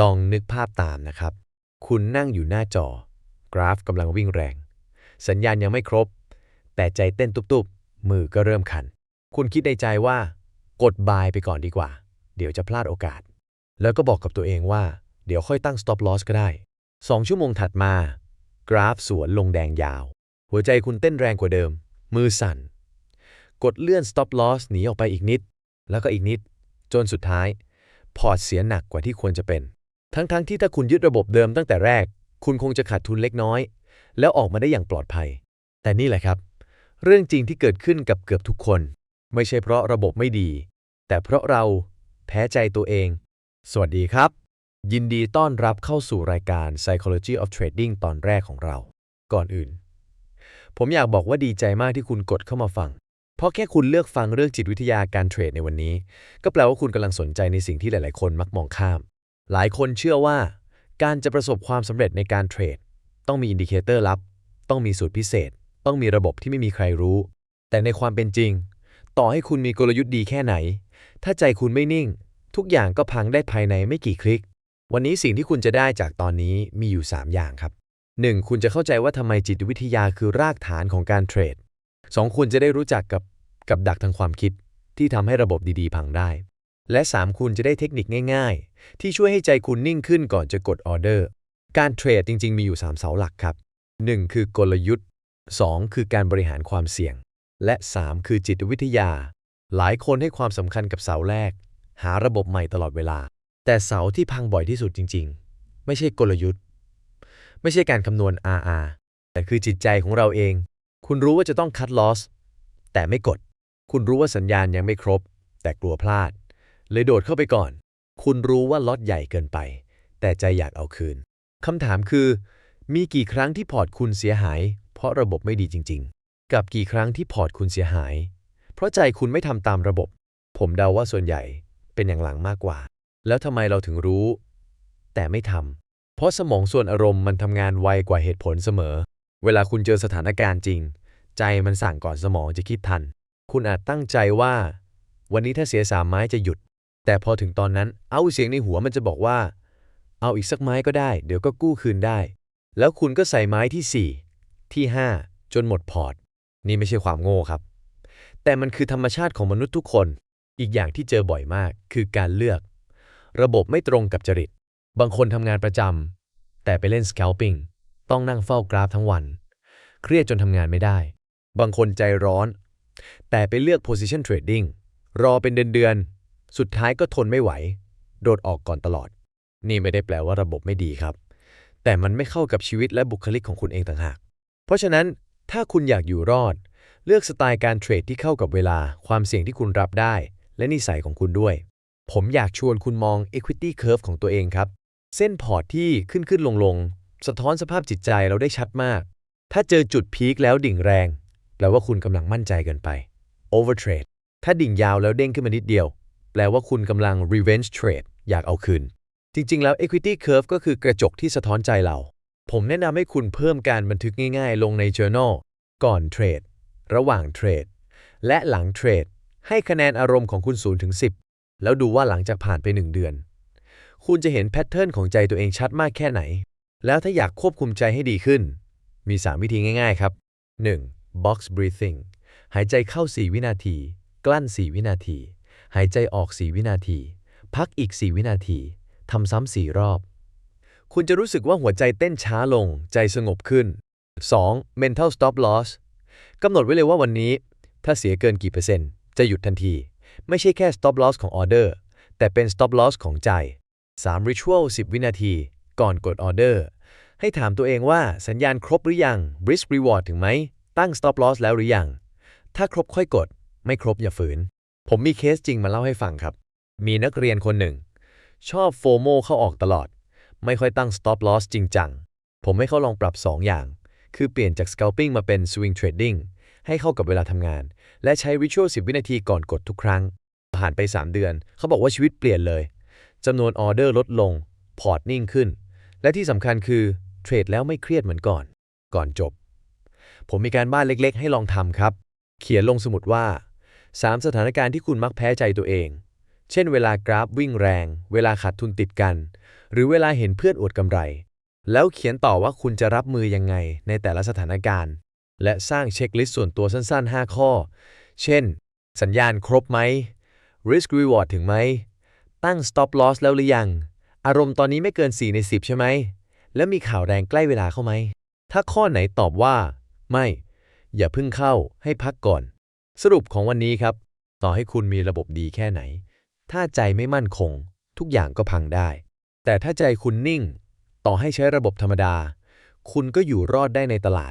ลองนึกภาพตามนะครับ คุณนั่งอยู่หน้าจอ กราฟกำลังวิ่งแรง สัญญาณยังไม่ครบ แต่ใจเต้นตุบๆ มือก็เริ่มขัน คุณคิดในใจว่า กดบายไปก่อนดีกว่า เดี๋ยวจะพลาดโอกาส แล้วก็บอกกับตัวเองว่า เดี๋ยวค่อยตั้ง stop loss ก็ได้ 2 ชั่วโมงถัดมา กราฟสวนลงแดงยาว หัวใจคุณเต้นแรงกว่าเดิม มือสั่น กดเลื่อน stop loss หนีออกไปอีกนิด แล้วก็อีกนิด จนสุดท้าย พอร์ตเสียหนักกว่าที่ควรจะเป็น ทั้งๆทที่ถ้าคุณยึดระบบเดิมตั้งแต่แรก คุณคงจะขาดทุนเล็กน้อย แล้วออกมาได้อย่างปลอดภัย แต่นี่แหละครับ เรื่องจริงที่เกิดขึ้นกับเกือบทุกคน ไม่ใช่เพราะระบบไม่ดี แต่เพราะเราแพ้ใจตัวเอง สวัสดีครับ ยินดีต้อนรับเข้าสู่รายการ Psychology of Trading ตอนแรกของเรา ก่อนอื่น ผมอยากบอกว่าดีใจมากที่คุณกดเข้ามาฟังเพราะแค่คุณเลือกฟังเรื่องจิตวิทยาการเทรดในวันนี้ ก็แปลว่าคุณกำลังสนใจในสิ่งที่หลาย ๆ คนมักมองข้าม หลายคนเชื่อว่า การจะประสบความสำเร็จในการเทรด ต้องมีอินดิเคเตอร์ลับ ต้องมีสูตรพิเศษ ต้องมีระบบที่ไม่มีใครรู้ แต่ในความเป็นจริง ต่อให้คุณมีกลยุทธ์ดีแค่ไหน ถ้าใจคุณไม่นิ่ง ทุกอย่างก็พังได้ภายในไม่กี่คลิก วันนี้สิ่งที่คุณจะได้จากตอนนี้มีอยู่ 3 อย่างครับ 1. คุณจะเข้าใจว่าทำไมจิตวิทยาคือรากฐานของการเทรด 2. คุณจะได้รู้จักกับกับดักทางความคิดที่ทำให้ระบบดีๆ พังได้ และ 3 คุณจะได้เทคนิคง่ายๆ ที่ช่วยให้ใจคุณนิ่งขึ้นก่อนจะกดออเดอร์ การเทรดจริง ๆ มีอยู่ 3 เสาหลักครับ 1. คือกลยุทธ์ 2. คือการบริหารความเสี่ยง และ 3 คือจิตวิทยา หลายคนให้ความสำคัญกับเสาแรก หาระบบใหม่ตลอดเวลา แต่เสาที่พังบ่อยที่สุดจริง ๆ ไม่ใช่กลยุทธ์ ไม่ใช่การคำนวณ RR แต่คือจิตใจของเราเอง คุณรู้ว่าจะต้อง cut loss แต่ไม่กด คุณรู้ว่าสัญญาณยังไม่ครบ แต่กลัวพลาด เลยโดดเข้าไปก่อน คุณรู้ว่าล็อตใหญ่เกินไป แต่ใจอยากเอาคืนคำถามคือ มีกี่ครั้งที่พอร์ตคุณเสียหาย เพราะระบบไม่ดีจริง ๆ กับกี่ครั้งที่พอร์ตคุณเสียหาย เพราะใจคุณไม่ทำตามระบบ ผมเดาว่าส่วนใหญ่เป็นอย่างหลังมากกว่า แล้วทำไมเราถึงรู้ แต่ไม่ทำเพราะสมองส่วนอารมณ์มันทำงานไวกว่าเหตุผลเสมอ เวลาคุณเจอสถานการณ์จริง ใจมันสั่งก่อนสมองจะคิดทัน คุณอาจตั้งใจว่า วันนี้ถ้าเสียสามไม้จะหยุด แต่พอถึงตอนนั้น เอาเสียงในหัวมันจะบอกว่า เอาอีกสักไม้ก็ได้ เดี๋ยวก็กู้คืนได้ แล้วคุณก็ใส่ไม้ที่ 4 ที่ 5 จนหมดพอร์ต นี่ไม่ใช่ความโง่ครับ แต่มันคือธรรมชาติของมนุษย์ทุกคน อีกอย่างที่เจอบ่อยมาก คือการเลือก ระบบไม่ตรงกับจริต บางคนทำงานประจำแต่ไปเล่น scalping ต้องนั่งเฝ้ากราฟทั้งวัน เครียดจนทำงานไม่ได้ บางคนใจร้อน แต่ไปเลือก position trading รอเป็นเดือนๆ สุดท้ายก็ทนไม่ไหว โดดออกก่อนตลอด นี่ไม่ได้แปลว่าระบบไม่ดีครับ แต่มันไม่เข้ากับชีวิตและบุคลิกของคุณเองต่างหาก เพราะฉะนั้นถ้าคุณอยากอยู่รอด เลือกสไตล์การเทรดที่เข้ากับเวลา ความเสี่ยงที่คุณรับได้ และนิสัยของคุณด้วย ผมอยากชวนคุณมอง equity curve ของตัวเองครับ เส้นพอร์ตที่ขึ้นขึ้นลงลงสะท้อนสภาพจิตใจเราได้ชัดมาก ถ้าเจอจุดพีคแล้วดิ่งแรง แปลว่าคุณกำลังมั่นใจเกินไป overtrade ถ้าดิ่งยาวแล้วเด้งขึ้นมานิดเดียว แปลว่าคุณกำลัง revenge trade อยากเอาคืน จริง ๆ แล้ว equity curve ก็คือกระจกที่สะท้อนใจเรา ผมแนะนำให้คุณเพิ่มการบันทึกง่ายๆ ลงใน journal ก่อนเทรด ระหว่างเทรด และหลังเทรด ให้คะแนนอารมณ์ของคุณ0ถึง10 แล้วดูว่าหลังจากผ่านไป 1 เดือน คุณจะเห็นแพทเทิร์นของใจตัวเองชัดมากแค่ไหน แล้วถ้าอยากควบคุมใจให้ดีขึ้น มี 3 วิธีง่ายๆ ครับ 1. box breathing หายใจเข้า 4 วินาที กลั้น 4 วินาที หายใจออก 4 วินาที พักอีก 4 วินาที ทำซ้ำ4รอบ คุณจะรู้สึกว่าหัวใจเต้นช้าลง ใจสงบขึ้น 2. mental stop loss กำหนดไว้เลยว่าวันนี้ ถ้าเสียเกินกี่เปอร์เซ็นต์ จะหยุดทันที ไม่ใช่แค่ stop loss ของออเดอร์ แต่เป็น stop loss ของใจ 3. ritual 10 วินาที ก่อนกดออเดอร์ ให้ถามตัวเองว่าสัญญาณครบหรือยัง risk reward ถึงไหม ตั้ง stop loss แล้วหรือยัง ถ้าครบค่อยกด ไม่ครบอย่าฝืน ผมมีเคสจริงมาเล่าให้ฟังครับ มีนักเรียนคนหนึ่ง ชอบโฟโมเข้าออกตลอด ไม่ค่อยตั้ง stop loss จริงจัง ผมให้เขาลองปรับ 2 อย่าง คือเปลี่ยนจาก scalping มาเป็น swing trading ให้เข้ากับเวลาทำงาน และใช้ ritual 10 วินาทีก่อนกดทุกครั้ง ผ่านไป 3 เดือน เขาบอกว่าชีวิตเปลี่ยนเลยจำนวนออเดอร์ลดลง พอร์ตนิ่งขึ้น และที่สำคัญคือเทรดแล้วไม่เครียดเหมือนก่อน ก่อนจบ ผมมีการบ้านเล็กๆ ให้ลองทำครับ เขียนลงสมุดว่า 3 สถานการณ์ที่คุณมักแพ้ใจตัวเอง เช่น เวลากราฟวิ่งแรง เวลาขาดทุนติดกัน หรือเวลาเห็นเพื่อนอวดกำไร แล้วเขียนต่อว่าคุณจะรับมือยังไงในแต่ละสถานการณ์ และสร้างเช็คลิสต์ส่วนตัวสั้น ๆ 5 ข้อ เช่น สัญญาณครบไหม risk reward ถึงไหม ตั้ง stop loss แล้วหรือยัง อารมณ์ตอนนี้ไม่เกิน 4 ใน 10 ใช่ไหม แล้วมีข่าวแรงใกล้เวลาเข้าไหม ถ้าข้อไหนตอบว่า ไม่ อย่าเพิ่งเข้าให้พักก่อน สรุปของวันนี้ครับ ต่อให้คุณมีระบบดีแค่ไหน ถ้าใจไม่มั่นคง ทุกอย่างก็พังได้ แต่ถ้าใจคุณนิ่ง ต่อให้ใช้ระบบธรรมดา คุณก็อยู่รอดได้ในตลาด